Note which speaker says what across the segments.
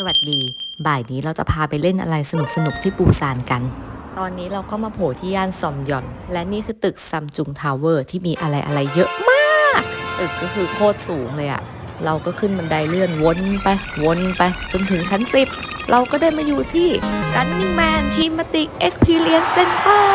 Speaker 1: สวัสดี บ่ายนี้เราจะพาไปเล่นอะไรสนุกๆที่ปูซานกัน ตอนนี้เราก็มาโผล่ที่ย่านซอมยอน และนี่คือตึกซัมจุงทาวเวอร์ที่มีอะไรอะไรๆเยอะมาก ตึกก็คือโคตรสูงเลยอะเราก็ขึ้นบันไดเลื่อนวนไป วนไปจนถึงชั้น10 เราก็ได้มาอยู่ที่ Running Man Thematic Experience Center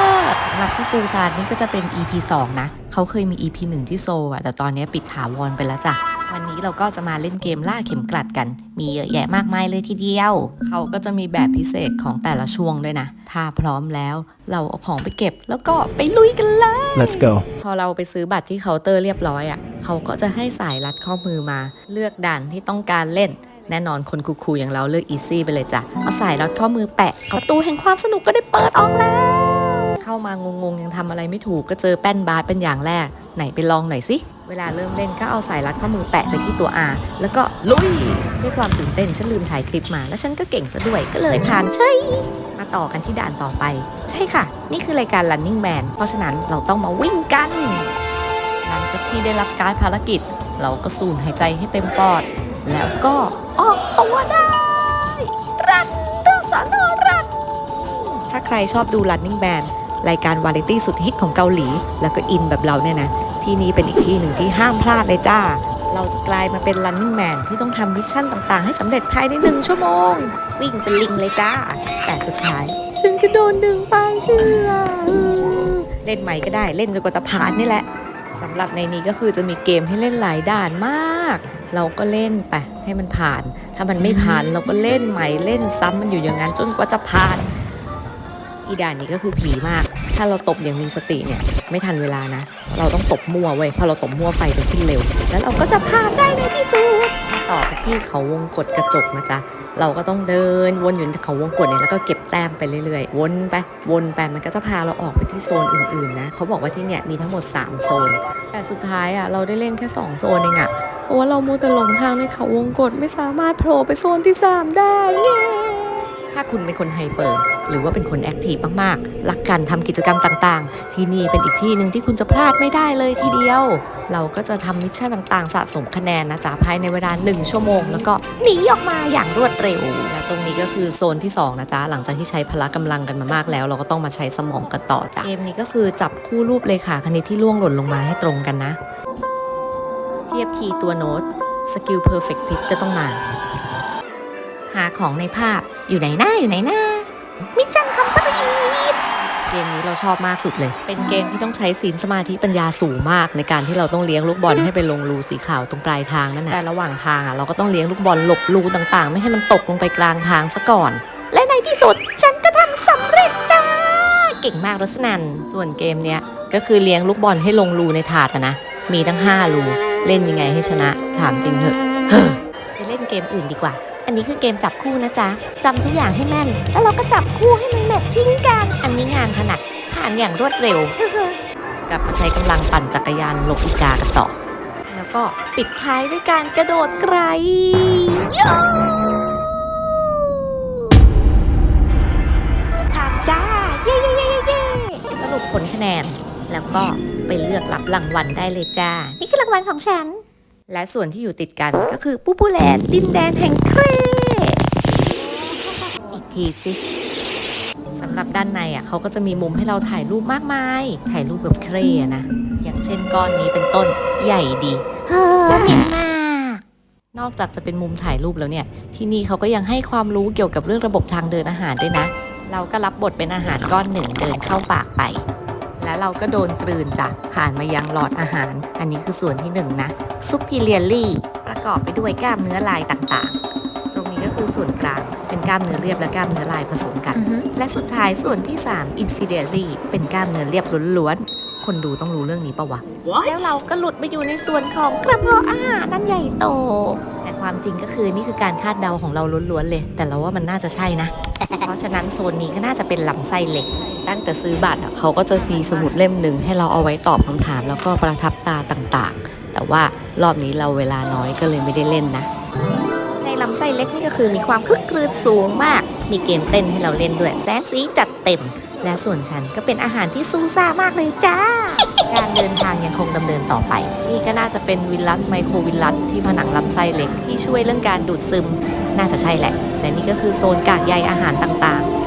Speaker 1: สำหรับที่ปูซานนี่ก็จะเป็น EP 2 นะ เขาเคยมี EP 1 ที่โซลอะแต่ตอนนี้ปิดถาวรไปแล้วจ้ะ วันนี้เราก็จะมาเล่นเกมล่าเข็มกลัดกัน มีเยอะแยะมากมายเลยทีเดียว เขาก็จะมีแบบพิเศษของแต่ละช่วงด้วยนะ ถ้าพร้อมแล้วเราเอาของไปเก็บแล้วก็ไปลุยกันเลย
Speaker 2: Let's go.
Speaker 1: พอเราไปซื้อบัตรที่เคาน์เตอร์เรียบร้อยอะ่ะ เขาก็จะให้สายรัดข้อมือมา เลือกด่านที่ต้องการเล่น แน่นอนคนคูลๆอย่างเราเลือกอีซี่ไปเลยจ้ะ เอาสายรัดข้อมือแปะประตูแห่งความสนุกก็ได้เปิดออกแล้ว เข้ามางงๆ ยังทำอะไรไม่ถูกก็เจอแป้นบาสเป็นอย่างแรก ไหนไปลองหน่อยสิ เวลาเริ่มเล่นก็เอาสายรัดข้อมือแปะไปที่ตัว R แล้วก็ลุย ด้วยความตื่นเต้นฉันลืมถ่ายคลิปมา แล้วฉันก็เก่งซะด้วยก็เลยผ่านใช่มาต่อกันที่ด่านต่อไป ใช่ค่ะ นี่คือรายการ Running Man เพราะฉะนั้นเราต้องมาวิ่งกัน หลังจากที่ได้รับการภารกิจ เราก็สูดหายใจให้เต็มปอด แล้วก็ออกตัวได้รันเรื่องสอนอรันถ้าใครชอบดู Running Man รายการวาไรตี้สุดฮิตของเกาหลี แล้วก็อินแบบเราเนี่ยนะ ที่นี่เป็นอีกที่หนึ่งที่ห้ามพลาดเลยจ้า เราจะกลายมาเป็น Running Man ที่ต้องทำมิชชั่นต่างๆ ให้สำเร็จภายในหนึ่งชั่วโมง วิ่งเป็นลิงเลยจ้า แต่สุดท้าย ฉันก็โดนดึงไปเชื่อเล่นใหม่ก็ได้เล่นจนกว่าจะผ่านนี่แหละำหรับในนี้ก็คือจะมีเกมให้เล่นหลายด่านมาก เราก็เล่นไปให้มันผ่าน ถ้ามันไม่ผ่านเราก็เล่นใหม่เล่นซ้ำมันอยู่อย่างนั้นจนกว่าจะผ่านอีด่านนี้ก็คือผีมาก ถ้าเราตบอย่างมีสติเนี่ย ไม่ทันเวลานะ เราต้องตบมั่วเว้ย พอเราตบมั่วไฟจะขึ้นเร็ว แล้วเราก็จะผ่านได้ในที่สุดมาต่อกันที่เขาวงกดกระจกนะจ๊ะ เราก็ต้องเดินวนอยู่ในเขาวงกดเนี่ยแล้วก็เก็บแต้มไปเรื่อยๆ วนไปวนไปมันก็จะพาเราออกไปที่โซนอื่นๆนะเขาบอกว่าที่เนี่ยมีทั้งหมด 3 โซน แต่สุดท้ายอะเราได้เล่นแค่ 2 โซนเองอะเพราะว่าเรามัวแต่หลงทางในเขาวงกดไม่สามารถโผล่ไปโซนที่ 3 ได้เงถ้าคุณเป็นคนไฮเปอร์ หรือว่าเป็นคนแอคทีฟมากๆ รักการทำกิจกรรมต่างๆ ที่นี่เป็นอีกที่หนึ่งที่คุณจะพลาดไม่ได้เลยทีเดียว เราก็จะทำมิชชั่นต่างๆ สะสมคะแนนนะจ๊ะภายในเวลา 1 ชั่วโมง แล้วก็หนีออกมาอย่างรวดเร็วและตรงนี้ก็คือโซนที่ 2 นะจ๊ะ หลังจากที่ใช้พละกำลังกันมามากแล้ว เราก็ต้องมาใช้สมองกันต่อจ้ะเกมนี้ก็คือจับคู่รูปเลขาคณิตที่ล่วงหล่นลงมาให้ตรงกันนะ เทียบคีย์ตัวโน้ตสกิลเพอร์เฟกต์พิก็ต้องมา หาของในภาพอยู่ไหนหน้าอยู่ไหนหน้า เกมนี้เราชอบมากสุดเลย เป็นเกมที่ต้องใช้ศีลสมาธิปัญญาสูงมาก ในการที่เราต้องเลี้ยงลูกบอลให้ไปลงรูสีขาวตรงปลายทางนั่นแหละแต่ระหว่างทางอะเราก็ต้องเลี้ยงลูกบอลหลบรูต่างๆ ไม่ให้มันตกลงไปกลางทางซะก่อน และในที่สุดฉันก็ทำสำเร็จจ้า เก่งมากรสนันส่วนเกมเนี้ยก็คือเลี้ยงลูกบอลให้ลงรูในถาดอะนะ มีตั้ง5รูเล่นยังไงให้ชนะ ถามจริงเถอะเฮ้อไปเล่นเกมอื่นดีกว่า อันนี้คือเกมจับคู่นะจ๊ะจำทุกอย่างให้แม่น แล้วเราก็จับคู่ให้มันแมทชิ่งกัน อันนี้งานถนัดผ่านอย่างรวดเร็ว กลับมาใช้กำลังปั่นจักรยานหลบอีกากันต่อ แล้วก็ปิดท้ายด้วยการกระโดดไกลโยผ่านจ้าเย้เย้เย้เย้เย้สรุปผลคะแนน แล้วก็ไปเลือกรับรางวัลได้เลยจ้า นี่คือรางวัลของฉัน และส่วนที่อยู่ติดกันก็คือปูปูแลนดินแดนแห่งเครอีกทีสิสำหรับด้านในอะเขาก็จะมีมุมให้เราถ่ายรูปมากมาย ถ่ายรูปแบบเครอนะ อย่างเช่นก้อนนี้เป็นต้นใหญ่ดี
Speaker 3: เฮ้อเหม็นมาก
Speaker 1: นอกจากจะเป็นมุมถ่ายรูปแล้วเนี่ย ที่นี่เขาก็ยังให้ความรู้เกี่ยวกับเรื่องระบบทางเดินอาหารด้วยนะ เราก็รับบทเป็นอาหารก้อนหนึ่งเดินเข้าปากไป แล้วเราก็โดนกลืนจ้ะผ่านมายังหลอดอาหาร อันนี้คือส่วนที่หนึ่งนะซุป p ีเลียรี่ประกอบไปด้วยกล้ามเนื้อลายต่างๆ ตรงนี้ก็คือส่วนกลางเป็นกล้ามเนื้อเรียบและกล้ามเนื้อลายผสมกัน และสุดท้ายส่วนที่3 inferiori เป็นกล้ามเนื้อเรียบล้วนๆคนดูต้องรู้เรื่องนี้ปะวะแล้วเราก็หลุดไปอยู่ในส่วนของกระเพาะอาหารนั่นใหญ่โต แต่ความจริงก็คือนี่คือการคาดเดาของเราล้วนๆเลย แต่เราว่ามันน่าจะใช่นะ เพราะฉะนั้นโซนนี้ก็น่าจะเป็นลำไส้เหล็ก ตั้งแต่ซื้อบัตรเขาก็จะมีสมุดเล่มหนึ่งให้เราเอาไว้ตอบคำถาม แล้วก็ประทับตาต่างๆ แต่ว่ารอบนี้เราเวลาน้อยก็เลยไม่ได้เล่นนะ ในลำไส้เล็กนี่ก็คือมีความคลึกคลืนสูงมาก มีเกมเต้นให้เราเล่นด้วยแสงสีจัดเต็ม และส่วนฉันก็เป็นอาหารที่ซูซ่ามากเลยจ้า การเดินทางยังคงดำเนินต่อไป นี่ก็น่าจะเป็นวิลลัสไมโครวิลลัสที่ผนังลำไส้เล็กที่ช่วยเรื่องการดูดซึม น่าจะใช่แหละ และนี่ก็คือโซนกากใยอาหารต่างๆ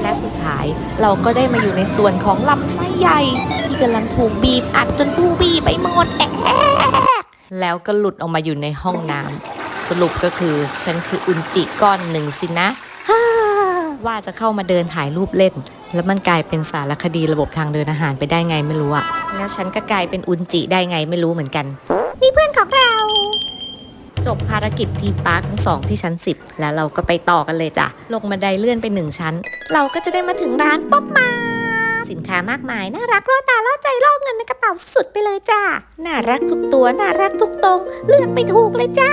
Speaker 1: เราก็ได้มาอยู่ในส่วนของลำไส้ใหญ่ ที่กำลังถูกบีบอัดจนบูบีไปหมดแอะแล้วก็หลุดออกมาอยู่ในห้องน้ำสรุปก็คือฉันคืออุนจิก้อนหนึ่งสินะว่าจะเข้ามาเดินถ่ายรูปเล่น แล้วมันกลายเป็นสารคดีระบบทางเดินอาหารไปได้ไงไม่รู้อะแล้วฉันก็กลายเป็นอุนจิได้ไงไม่รู้เหมือนกัน นี่เพื่อนของเรา จบภารกิจทีมปาร์คทั้งสองที่ชั้น 10 แล้วเราก็ไปต่อกันเลยจ้ะ ลงบันไดเลื่อนไปหนึ่งชั้น เราก็จะได้มาถึงร้านป๊อปมาสินค้ามากมาย น่ารักล่อตาล่อใจล่อเงินในกระเป๋าสุดไปเลยจ้าน่ารักทุกตัว น่ารักทุกตรง เลือกไปถูกเลยจ้า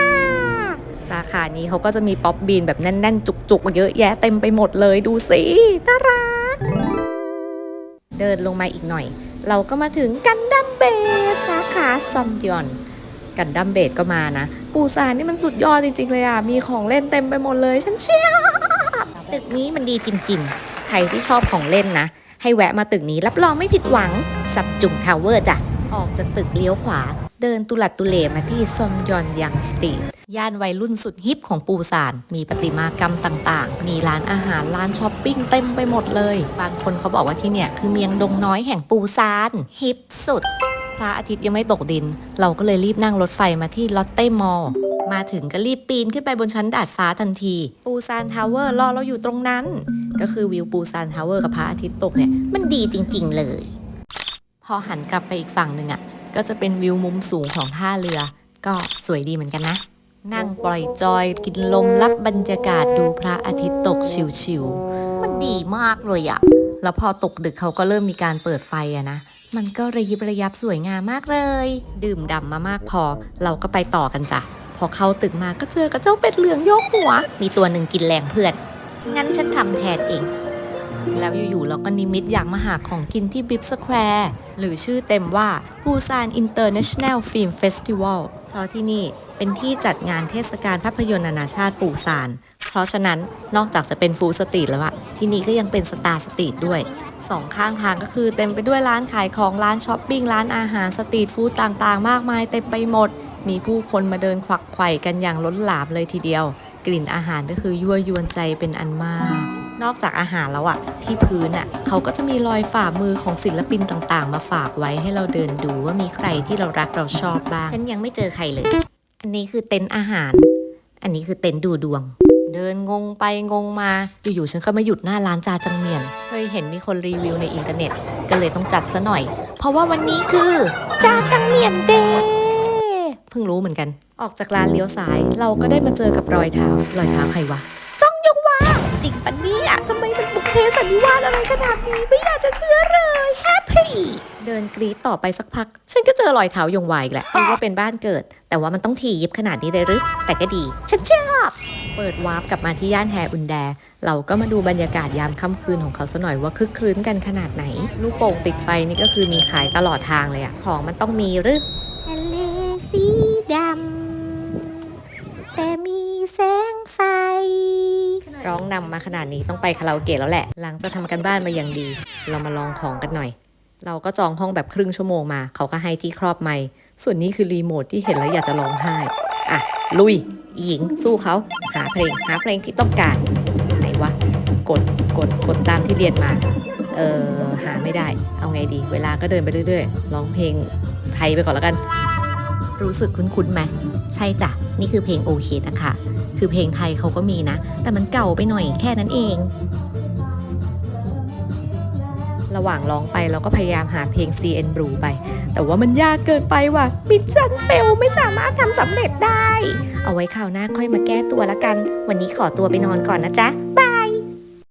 Speaker 1: สาขานี้เขาก็จะมีป๊อปบีนแบบแน่น ๆ จุก ๆ เยอะแยะเต็มไปหมดเลยดูสิน่ารัก เดินลงมาอีกหน่อย เราก็มาถึงกันดัมเบสสาขาซอมยอน กันดัมเบสก็มานะ ปูซานนี่มันสุดยอดจริงๆเลยอะ มีของเล่นเต็มไปหมดเลย ฉันเชียร์ตึกนี้มันดีจริงๆ ใครที่ชอบของเล่นนะ ให้แวะมาตึกนี้รับรองไม่ผิดหวัง สับจุ่มทาวเวอร์จ้ะ ออกจากตึกเลี้ยวขวา เดินตุลัดตุเลมาที่ซอมยอนยังสตรีทย่านวัยรุ่นสุดฮิปของปูซาน มีประติมากรรมต่างๆ มีร้านอาหาร ร้านช้อปปิ้งเต็มไปหมดเลย บางคนเขาบอกว่าที่เนี่ยคือเมียงดงน้อยแห่งปูซาน ฮิปสุด ระอาทิตย์ยังไม่ตกดิน เราก็เลยรีบนั่งรถไฟมาที่ลอตเต้มอลล์มาถึงก็รีบปีนขึ้นไปบนชั้นดาดฟ้าทันที ปูซานทาวเวอร์รอเราอยู่ตรงนั้น ก็คือวิวปูซานทาวเวอร์กับพระอาทิตย์ตกเนี่ย มันดีจริง ๆ เลย พอหันกลับไปอีกฝั่งหนึ่งอะ ก็จะเป็นวิวมุมสูงของท่าเรือ ก็สวยดีเหมือนกันนะ นั่งปล่อยจอยกินลมรับบรรยากาศดูพระอาทิตย์ตกชิวๆมันดีมากเลยอะ แล้วพอตกดึกเขาก็เริ่มมีการเปิดไฟอะนะ มันก็ระยิบระยับสวยงามมากเลย ดื่มดำมามากพอ เราก็ไปต่อกันจ้ะ พอเข้าตึกมาก็เจอกับเจ้าเป็ดเหลืองโยกหัว มีตัวหนึ่งกินแรงเพื่อน งั้นฉันทำแทนเอง แล้วอยู่ๆเราก็นิมิตอยากมาหาของกินที่บิบสแควร์หรือชื่อเต็มว่าปูซานอินเตอร์เนชั่นแนลฟิล์มเฟสติวัลเพราะที่นี่เป็นที่จัดงานเทศกาลภาพยนตร์นานาชาติปูซาน เพราะฉะนั้นนอกจากจะเป็นฟูลสตรีทแล้วอะที่นี่ก็ยังเป็นสตาร์สตรีทด้วยสองข้างทางก็คือเต็มไปด้วยร้านขายของร้านช้อปปิ้งร้านอาหารสตรีทฟู้ดต่างๆ มากมายเต็มไปหมด มีผู้คนมาเดินควักไขว่กันอย่างล้นหลามเลยทีเดียว กลิ่นอาหารก็คือยั่วยวนใจเป็นอันมาก นอกจากอาหารแล้วอะที่พื้นอะเขาก็จะมีรอยฝ่ามือของศิลปินต่างๆ มาฝากไว้ให้เราเดินดูว่ามีใครที่เรารักเราชอบบ้างฉันยังไม่เจอใครเลย อันนี้คือเต็นท์อาหาร อันนี้คือเต็นท์ดูดวง เดินงงไปงงมา อยู่ๆฉันก็มาหยุดหน้าร้านจาจังเมียน เคยเห็นมีคนรีวิวในอินเทอร์เน็ต ก็เลยต้องจัดซะหน่อย เพราะว่าวันนี้คือจาจังเมียนเดย์เพิ่งรู้เหมือนกัน ออกจากร้านเลี้ยวซ้าย เราก็ได้มาเจอกับรอยเท้า รอยเท้าใครวะจ้องยงวาจริงปะเนี่ยทำไมมันบุกเพสันนิวาสอะไรขนาดนี้ไม่อยากจะเชื่อเลยแฮปปี้เดินกรีดต่อไปสักพัก ฉันก็เจอรอยเท้ายงวายอีกแหละรู้ว่าเป็นบ้านเกิด แต่ว่ามันต้องทียิบขนาดนี้เลยหรือแต่ก็ดี ฉันชอบ เปิดวาร์ปกลับมาที่ย่านแฮอุนแด เราก็มาดูบรรยากาศยามค่ำคืนของเขาซะหน่อยว่าคึกครื้นกันขนาดไหน ลูกโป่งติดไฟนี่ก็คือมีขายตลอดทางเลยอะของมันต้องมีหรือทะเลสีดำแต่มีแสงไฟ ร้องนำมาขนาดนี้ต้องไปคาราโอเกะแล้วแหละ หลังจากทำกันบ้านมาอย่างดี เรามาลองของกันหน่อย เราก็จองห้องแบบครึ่งชั่วโมงมา เขาก็ให้ที่ครอบไมค์ส่วนนี้คือรีโมทที่เห็นแล้วอยากจะร้องไห้ อะ ลุยอีหญิงสู้เขาหาเพลงหาเพลงที่ต้องการไหนวะกดกดกดตามที่เรียนมาเออหาไม่ได้เอาไงดี เวลาก็เดินไปเรื่อยๆร้องเพลงไทยไปก่อนแล้วกัน รู้สึกคุ้นๆไหมใช่จ้ะนี่คือเพลงโอเคนะคะคือเพลงไทยเขาก็มีนะ แต่มันเก่าไปหน่อยแค่นั้นเอง ระหว่างร้องไปเราก็พยายามหาเพลง CN Blue ไป แต่ว่ามันยากเกินไปว่ะมิจันเฟลไม่สามารถทำสำเร็จได้ เอาไว้คราวหน้าค่อยมาแก้ตัวละกัน วันนี้ขอตัวไปนอนก่อนนะจ๊ะ